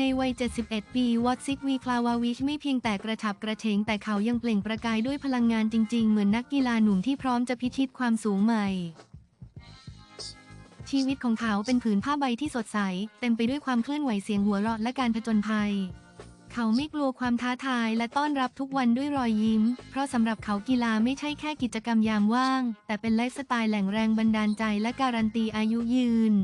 ในวัย 71 ปี วอตซิกวีคลาวาวิชไม่เพียงแต่กระฉับกระเฉงแต่เขายังเปล่งประกายด้วยพลังงานจริง ๆ เหมือนนักกีฬาหนุ่มที่พร้อมจะพิชิตความสูงใหม่ ชีวิตของเขาเป็นผืนผ้าใบที่สดใส เต็มไปด้วยความเคลื่อนไหวเสียงหัวเราะและการผจญภัย เขาไม่กลัวความท้าทายและต้อนรับทุกวันด้วยรอยยิ้ม เพราะสำหรับเขากีฬาไม่ใช่แค่กิจกรรมยามว่าง แต่เป็นไลฟ์สไตล์แหล่งแรงบันดาลใจและการันตีอายุยืน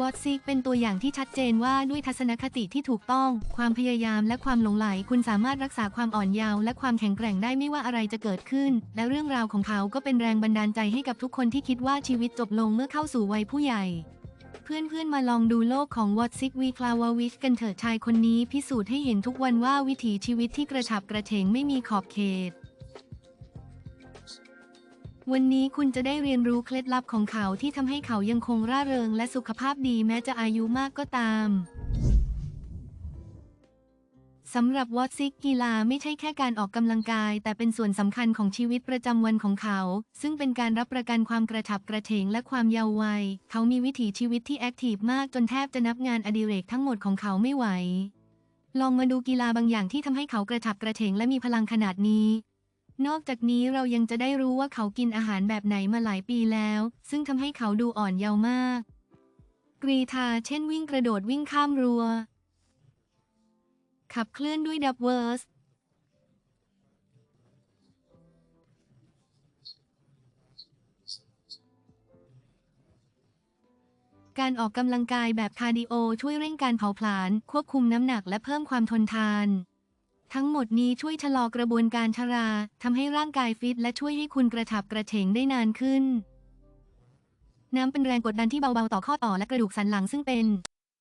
วอตซิกเป็นตัวอย่างที่ชัดเจนว่าด้วยทัศนคติที่ถูกต้อง ความพยายามและความหลงไหล คุณสามารถรักษาความอ่อนเยาว์และความแข็งแกร่งได้ไม่ว่าอะไรจะเกิดขึ้น และเรื่องราวของเขาก็เป็นแรงบันดาลใจให้กับทุกคนที่คิดว่าชีวิตจบลงเมื่อเข้าสู่วัยผู้ใหญ่เพื่อนๆ มาลองดูโลกของวอตซิกวีคลาวาวิชกันเถิดชายคนนี้พิสูจน์ให้เห็นทุกวันว่าวิถีชีวิตที่กระฉับกระเฉงไม่มีขอบเขต วันนี้คุณจะได้เรียนรู้เคล็ดลับของเขาที่ทำให้เขายังคงร่าเริงและสุขภาพดีแม้จะอายุมากก็ตามสำหรับวอตซิกกีฬาไม่ใช่แค่การออกกำลังกาย แต่เป็นส่วนสำคัญของชีวิตประจำวันของเขา ซึ่งเป็นการรับประกันความกระฉับกระเฉงและความเยาว์วัย เขามีวิถีชีวิตที่แอคทีฟมากจนแทบจะนับงานอดิเรกทั้งหมดของเขาไม่ไหว ลองมาดูกีฬาบางอย่างที่ทำให้เขากระฉับกระเฉงและมีพลังขนาดนี้ นอกจากนี้เรายังจะได้รู้ว่าเขากินอาหารแบบไหนมาหลายปีแล้ว ซึ่งทำให้เขาดูอ่อนเยาว์มาก กรีธาเช่นวิ่งกระโดดวิ่งข้ามรั้วขับเคลื่อนด้วยดับเวิร์สการออกกำลังกายแบบคาร์ดิโอช่วยเร่งการเผาผลาญควบคุมน้ำหนักและเพิ่มความทนทาน ทั้งหมดนี้ช่วยชะลอกระบวนการชราทำให้ร่างกายฟิต และช่วยให้คุณกระฉับกระเฉงได้นานขึ้น น้ำเป็นแรงกดดันที่เบาๆต่อข้อต่อและกระดูกสันหลังซึ่งเป็น